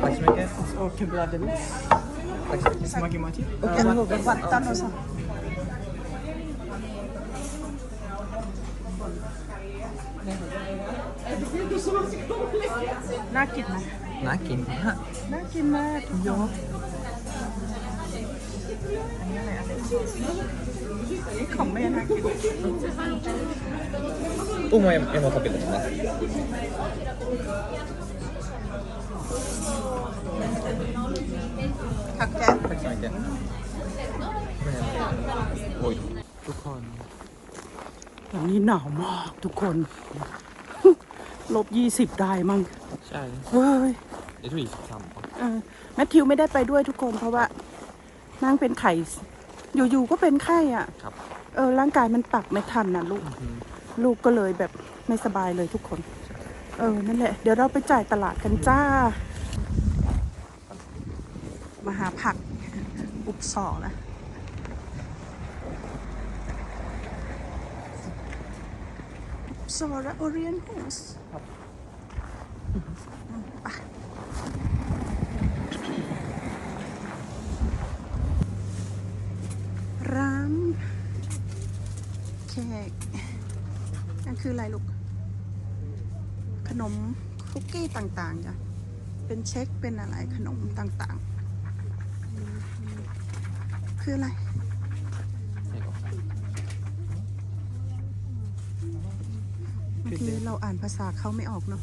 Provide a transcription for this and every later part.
Tack så mycket. Och bladeris. Tack så mycket. Smakar Mati. Ja, Vatten och så. น่ากินไหมน่ากินมา กน่ากินมากทุกคนอันนี้อะไรอะไรนี่ของแม่น่ากิน Oh, men jag, jag måste ha bilder på det. ผักแกง Tack så mycket. Oj. ทุกคนวันนี้หนาวมากทุกคน ลบยี่สิบได้มั้ง ใช่เฮ้ย Jag tror det är samma. เออแมทธิวไม่ได้ไปด้วยทุกคนเพราะว่านั่งเป็นไข่ อยู่ๆก็เป็นไข้อะ ครับ เออ ร่างกายมันปรับไม่ทันนะลูก ลูกก็เลยแบบไม่สบายเลยทุกคน เออ นั่นแหละ เดี๋ยวเราไปจ่ายตลาดกันจ้า มาหาผักอุบสอนะอุบสอและโอเรียนโฮสร้านเค้กนั่นคืออะไรลูก ขนมคุกกี้ต่างๆจ้ะเป็นเช็คเป็นอะไรขนมต่างๆ คืออะไร บางทีเราอ่านภาษาเขาไม่ออกเนาะ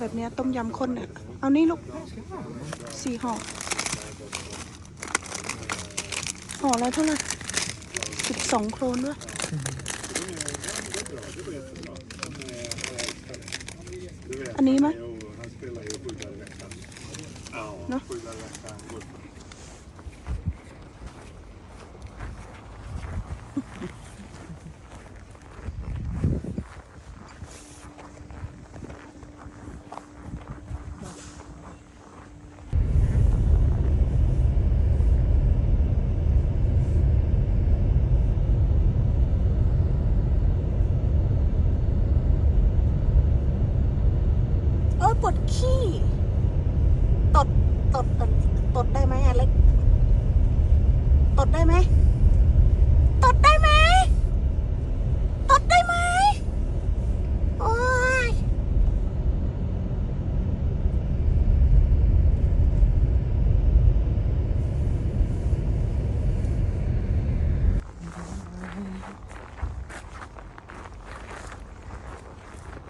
แบบนี้ต้มยำข้นเนี่ยเอานี่ลูกสี่ห่อห่อละเท่าไหร่สิบสองโครนด้วย อันนี้ไหมเนาะ sju dagar i veckan. Ja, Nå? sju dagar i veckan. Går- เออปวดขี้ตดตดตดตดได้ไหมอเล็กตดได้ไหมตดได้ไหมตดได้ไหมโอ้ย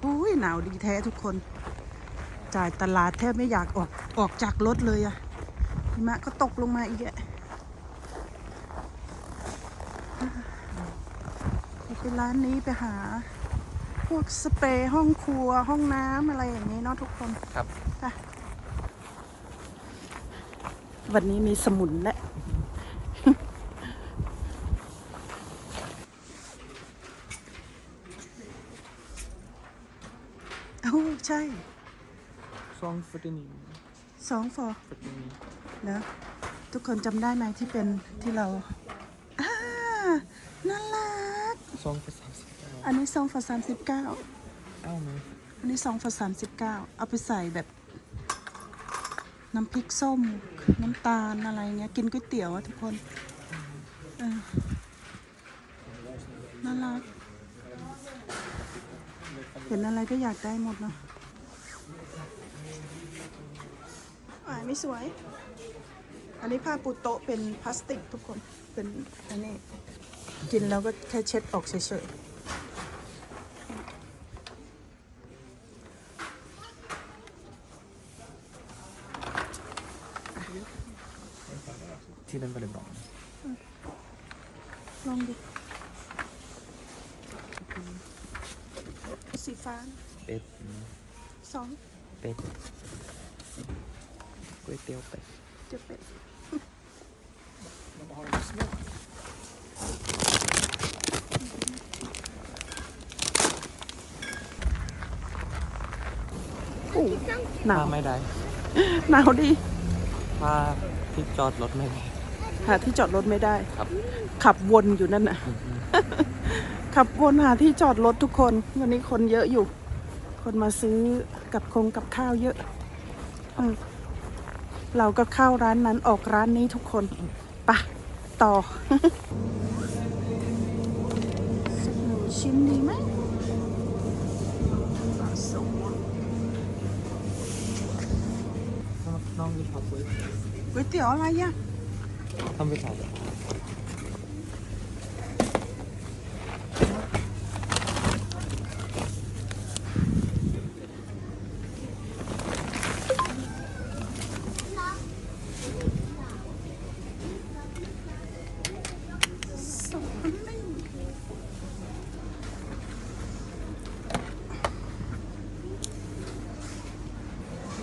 อุ้ย หนาวดีแท้ทุกคน จ่ายตลาดแทบไม่อยากออกออกจากรถเลยอะหิมะก็ตกลงมาอีกอะไปร้านนี้ไปหา พวกสเปรย์ห้องครัวห้องน้ำอะไรอย่างนี้เนาะทุกคน ครับไปวันนี้มีสมุนและ โอ้ใช่ Sång 49. สองฟอ 49. แล้วทุกคนจำได้ไหมที่เป็นที่เราอ่าน่ารัก Sång för 39. อันนี้ซองฝาสามสิบเก้า Ja, men. อันนี้ซองฝาสามสิบเก้าเอาไปใส่แบบ น้ำพริกส้ม น้ำตาลอะไรเงี้ย กินก๋วยเตี๋ยวอะทุกคนเออน่ารัก เห็นอะไร ก็อยากได้หมดเนาะอ่าไม่สวย อันนี้ผ้าปูโต๊ะเป็นพลาสติกทุกคน เป็นอันนี้ กินแล้วก็แค่เช็ดออกเฉย Tiden är väldigt bra. ๆลองดู สีฟ้า เป็ด ส องเป็ดก๋วยเตี๋ยวเป็ดจะเป็นโอ้หนาวไม่ได้หนาวดีถ้าที่จอดรถไม่ได้หาที่จอดรถไม่ได้ ครับ ขับวนอยู่นั่นน่ะ ขับวนหาที่จอดรถทุกคน วันนี้คนเยอะอยู่ คนมาซื้อ กับคงกับข้าวเยอะเออเราก็เข้าร้านนั้นออกร้านนี้ทุกคนไปะต่อสักหนึ่งชิ้นดีไหมปลาสวงน้องมีชอบซื้อก๋วยเตี๋ยวอะไรอะทำไปถ่าย สองหนึ่ง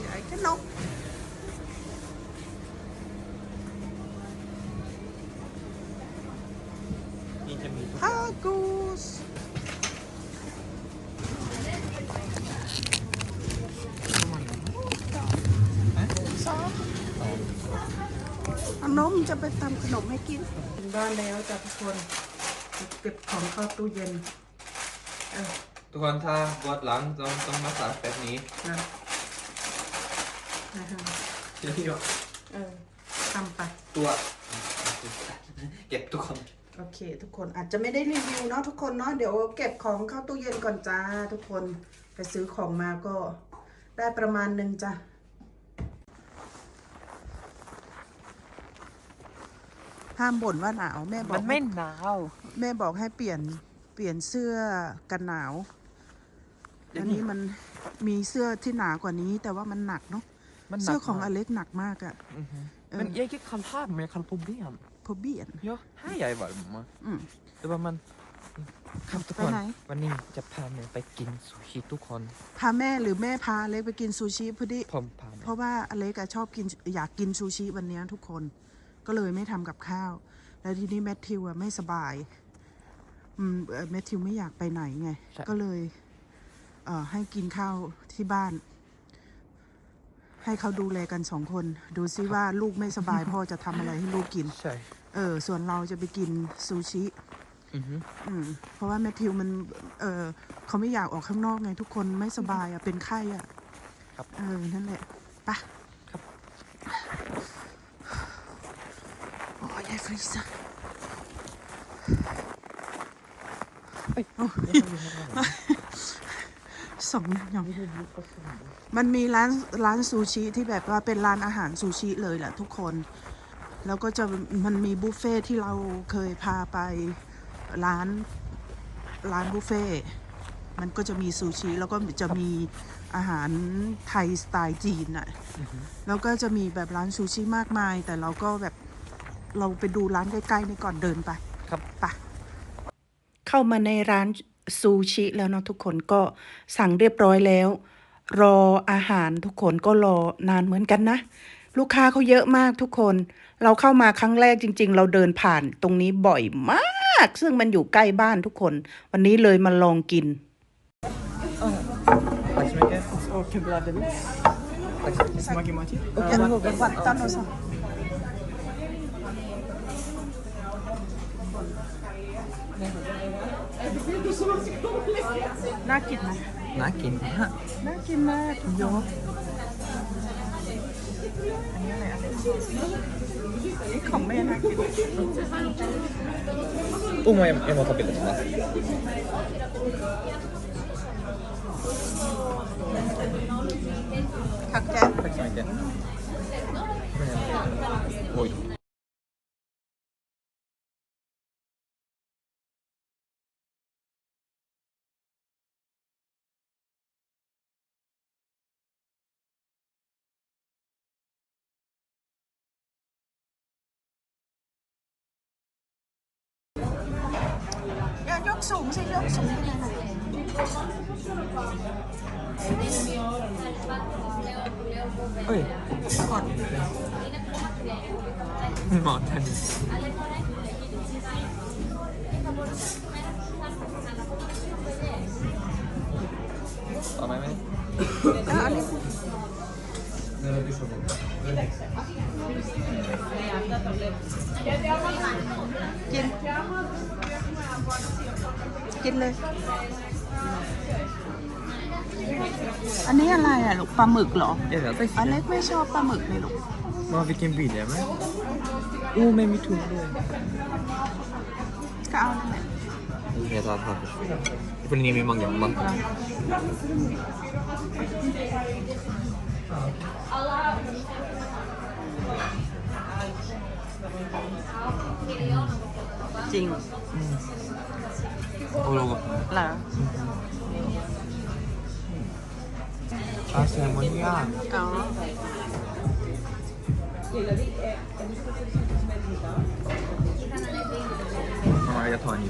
ใหญ่กันนก นี่จะมีทุก ฮากูสสองเอา นมจะไปทำขนมให้กินถึงบ้านแล้วจ้ะทุกคนเก็บของเข้าตู้เย็นเออทุกคนถ้าปวดหลังต้องต้องมาสาแบบนี้นะนะฮะเยอะเออทำไปๆตัวเก็บทุกคนโอเค ทุกคนอาจจะไม่ได้รีวิวเนาะทุกคนเนาะเดี๋ยวเก็บของเข้าตู้เย็นก่อนจ้า ทุกคนไปซื้อของมาก็ได้ประมาณหนึ่งจ้ะ ห้ามบ่นว่าหนาวแม่บอมักนไม่หนาว แม่บอกให้เปลี่ยนเปลี่ยนเสื้อกันหนาวเดี๋ยอัวนนี้นี้มันมีเสื้อที่หนากว่านี้ แต่ว่ามันหนักเนาะมันหนัก เสื้อของมากอเล็กหนักมากอะ Mhm. Eh. Men jag kan ha med kan problem. พอเบียน Ja, här är jag varm. อืม Det var man ครับทุกไปคนไหน วันนี้จะพาแม่ไปกินซูชิทุกคนพาแม่หรือแม่พาอเล็กไปกินซูชิพอดี ผมพาแม่เพราะว่าอเล็กอะชอบกินอยากกินซูชิวันเนี้ยทุกคน ก็เลยไม่ทำกับข้าว แล้วทีนี้แมทธิวอะไม่สบายอืมเอ่อแมทธิวไม่อยากไปไหนไง ก็เลยเอ่อให้กินข้าวที่บ้าน ให้เขาดูแลกันสองคน ดูซิว่าลูกไม่สบายพ่อจะทำอะไรให้ลูกกิน ใช่ เออ ส่วนเราจะไปกินซูชิ อือฮึอืมเพราะว่าแมทธิวมัน เออเขาไม่อยากออกข้างนอกไง ทุกคนไม่สบายอะ เป็นไข้อะ ครับ เออ นั่นแหละไปะ ครับโอ้ยยายฟรีซ่าเอ้ยโอ้สองอย่างมันมีร้านร้านซูชิที่แบบว่าเป็นร้านอาหารซูชิเลยแหละทุกคน แล้วก็จะมันมีบุฟเฟ่ที่เราเคยพาไปร้านร้านบุฟเฟ่มันก็จะมีซูชิแล้วก็จะมีอาหารไทยสไตล์จีนอะ แล้วก็จะมีแบบร้านซูชิมากมาย แต่เราก็แบบ เราไปดูร้านใกล้ๆนี่ก่อนเดินไปครับไปเข้ามาในร้านซูชิแล้วเนาะทุกคนก็สั่งเรียบร้อยแล้ว รออาหารทุกคนก็รอนานเหมือนกันนะ ลูกค้าเขาเยอะมากทุกคน เราเข้ามาครั้งแรกจริง ๆ เราเดินผ่านตรงนี้บ่อยมาก ซึ่งมันอยู่ใกล้บ้านทุกคน วันนี้เลยมาลองกิน Tack så mycket. Och bladdermus. Smakar mati? วัดตัน โนซน่ากินไหมน่ากินมากน่ากินมากทุกคนอันนี้อะไรอะไรอันนี้ของแม่น่ากิน Oh, อย่ายกสูงสิยกสูงไปเลยนะ Oj. กินเลย อันนี้อะไรอะลูกปลาหมึกเหรอ Ja, dat is อเล็กไม่ชอบปลาหมึกเลยลูก Maar vilken bil är det? Oh, med mitt huvud. ก็เอานั่นแหละ Jag tar papper. Jag får ner min manga. Man. จริง Och låg. เหรอ Alltså, jag mår igen. อ๋อ Mamma, jag tar en ny.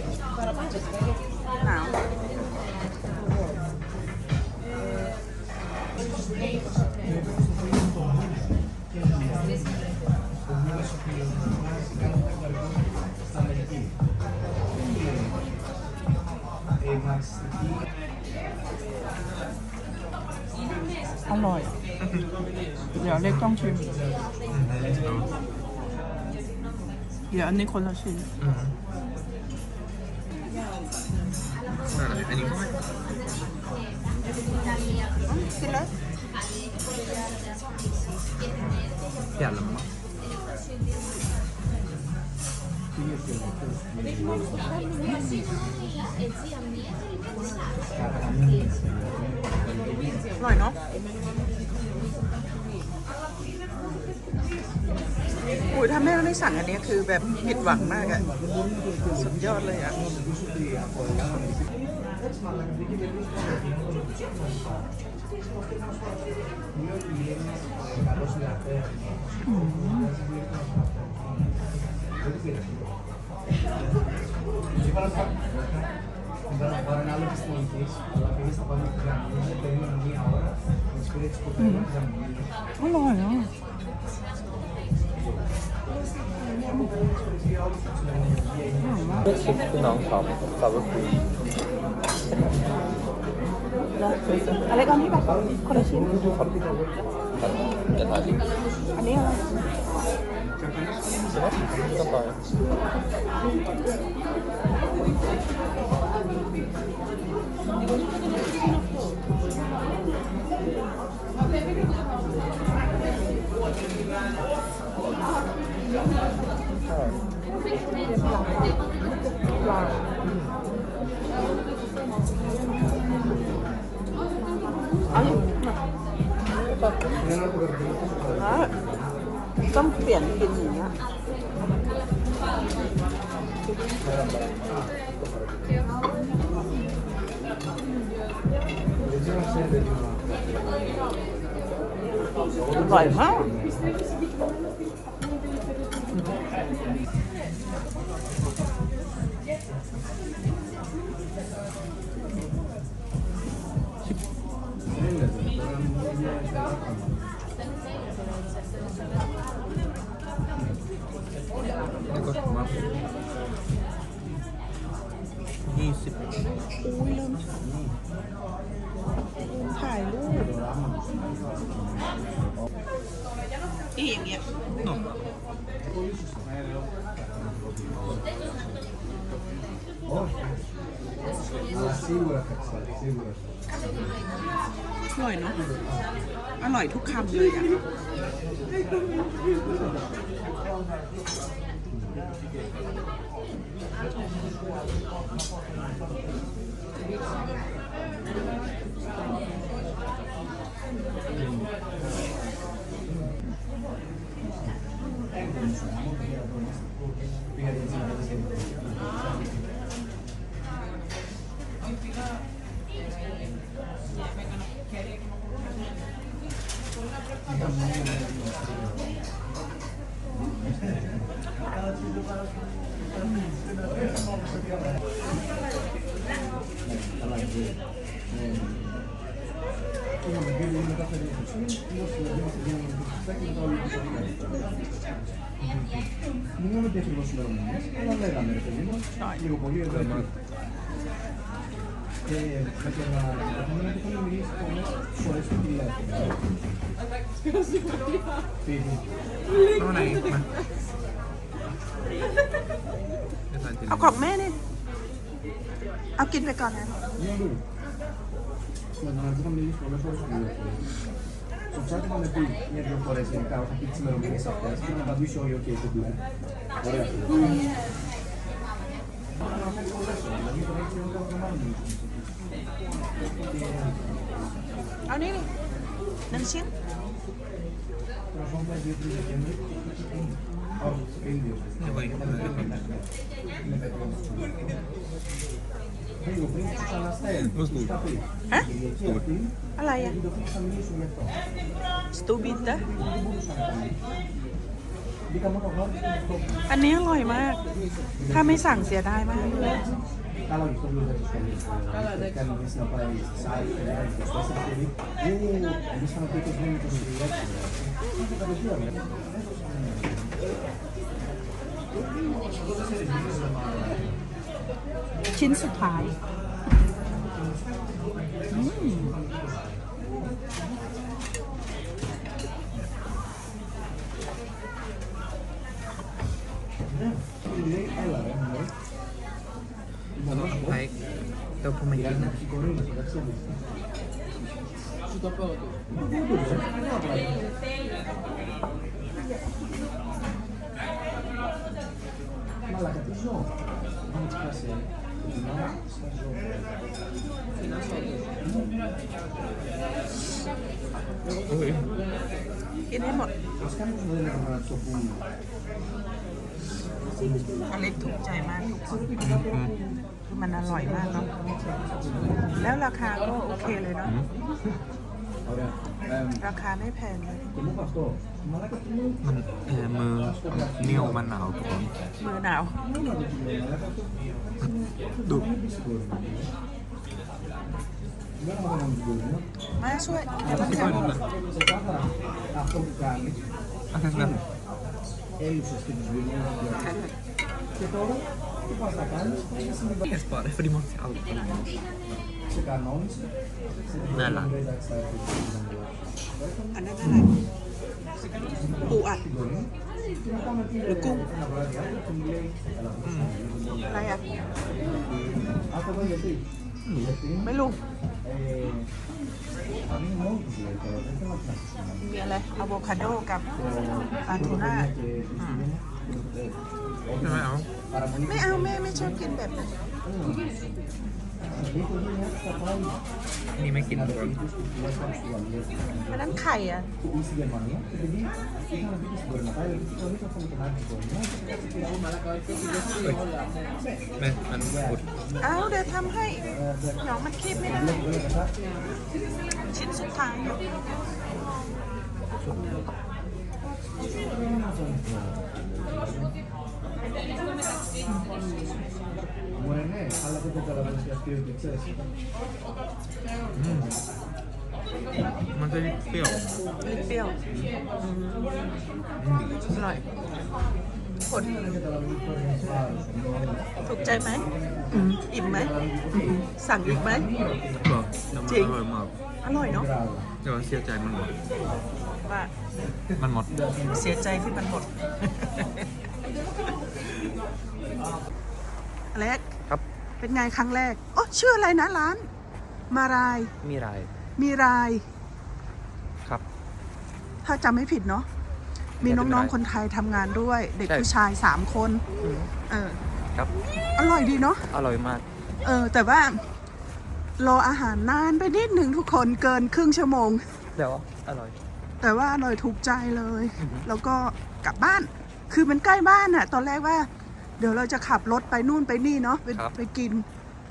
ห เดี๋ยวเล็กต้องชิมเดี๋ อันนี้คนละชิ้น Mm. Är ni på mig? กินเลย Jävlar mamma. อร่อยเนาะอุ้ยถ้าแม่ไม่สั่งอันเนี้ยคือแบบผิดหวังมากอะสุดยอดเลยอะอร่อยอะคือน้องเขาเขาก็คุยอะไรก่อนนี่ปะคนละชิ้น ต่อยอันนี้ต้องเปลี่ยนกินอย่างเงี้ยอร่อยมาก Thank you. อร่อยเนาะ อร่อยทุกคำเลยอะ Μην με τέχνει πως λέω μόνος, αλλά λέγαμε ρε παιδί μου, λίγο πολύ εδώ έτσι. Και τα κεραμένα που έχουν μιλήσει πολλές φορές στην τηλεόραση. Πήγε. Ακόμα μένει. आप किन पे खाना है So starting on the pig, nie wiem, po resie, kawa, pizzy na robienie software, spina na dwisio i okej, to dule. Ano yun? Nansin? Okay. Ministro vuole studiare. อร่อยมาก Sì, sì. เอาของแม่นี่เอากินไปก่อนนะ Men han kommer ju från först nu. Så försöker man inte med att få det sin kau sakit sebelum ini sakit. Sekarang bagus show yo kayak gitu. Boleh. เอานี่นี่หนึ่งชิ้นฮะอะไรอะสตูบินนะอันนี้อร่อยมาก ถ้าไม่สั่งเสียดายมากเลย Kalau itu belum satu sekali. Kan ini sampai saat ini proses ini. Oh, ini sampai itu belum itu lihat. Kita berdua ya. ชิ้นสุดท้ายอืม Ini elah ya. Baik. Ito po may Bilang tingnan. nasi กินให้หมดอเล็กถูกใจมากทุกคนคือมันอร่อยมากเนาะแล้วราคาก็โอเคเลยเนาะ ราคาไม่แพงเลย ¿cómo pasó? Malah ketemu มันเออมือเนี่ยวมันหนาวทุกคนมือหนาว malah ketemu ดู Gimana mau ngomong dulu? มาช่วย Sekarang aku bukan อะไรนะ Elus yang sebelumnya Kita orang dipaksakan supaya sendiri Yes, Pak. Daripada masih out. sekarang Dah lah. อันนั้นอะไรปูอัดหรือกุ้งอะไรอะ Apa banyak sih? ไม่รู้ Eh, kami mau sih kalau kita nggak pernah kesana. มีอะไรอะโวคาโดกับปลาทูน่าใช่ไหมเอา Para mudik ไม่เอาแม่ไม่ชอบกินแบบนั้น itu dia setiap hari นี่ไม่กิน ada ครับ itu sebuah suam ya. อันนั้นไข่อะ isi yang mana jadi kita nanti sebenarnya kayak kita bisa sama kenal gitu. แม่มันบุดเอาเดี๋ยวทำให้หยองมันคีบไม่ได้ Boleh kata ชิ้นสุดท้าย Morene, kalau kita dalam usia skill sukses. อืมมันจะเปรี้ยวลิ้นเปรี้ยวอืมอร่อยผล Kita dalam usia ถูกใจไหมอิ่มไหม สั่งอีกไหมก็น้ำมันอร่อยมากอร่อยเนาะแต่ว่าเสียใจมันหมดว่ามันหมด เสียใจที่มันหมดอเล็กครับ เป็นไงครั้งแรก โอ้ชื่ออะไรนะร้าน มาราย มีไรมีราย ครับ ถ้าจำไม่ผิดเนาะ มีน้องๆคนไทยทำงานด้วย เด็กใช่ผู้ชายสามคน เออ ครับ อร่อยดีเนาะ อร่อยมาก เออ แต่ว่ารออาหารนานไปนิดหนึ่งทุกคนเกินครึ่งชั่วโมง เดี๋ยวอร่อย แต่ว่าอร่อยถูกใจเลย แล้วก็กลับบ้าน คือมันใกล้บ้านอะตอนแรกว่า เดี๋ยวเราจะขับรถไปนู่นไปนี่เนาะไปครับ ไปกิน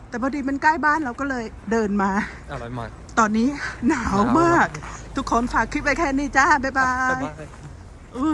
แต่พอดีมันใกล้บ้านเราก็เลยเดินมา อร่อยมาก ตอนนี้หนาวหนาวมากทุกคนฝากคลิปไว้แค่นี้จ้า บ๊ายบาบ๊ายยบายอุ๊ย